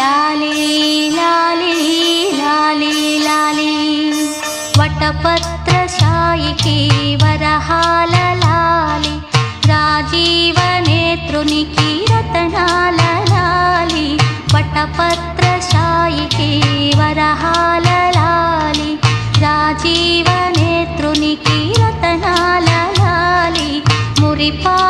లాలి లాలి లాలి లాలి. వటపత్ర శాయికి వరహాల లాలి. రాజీవ నేత్రునికి రతనాల లాలి. వటపత్ర శాయికి వరహాల లాలి. రాజీవ నేత్రునికి రతనాల లాలి. మురిపా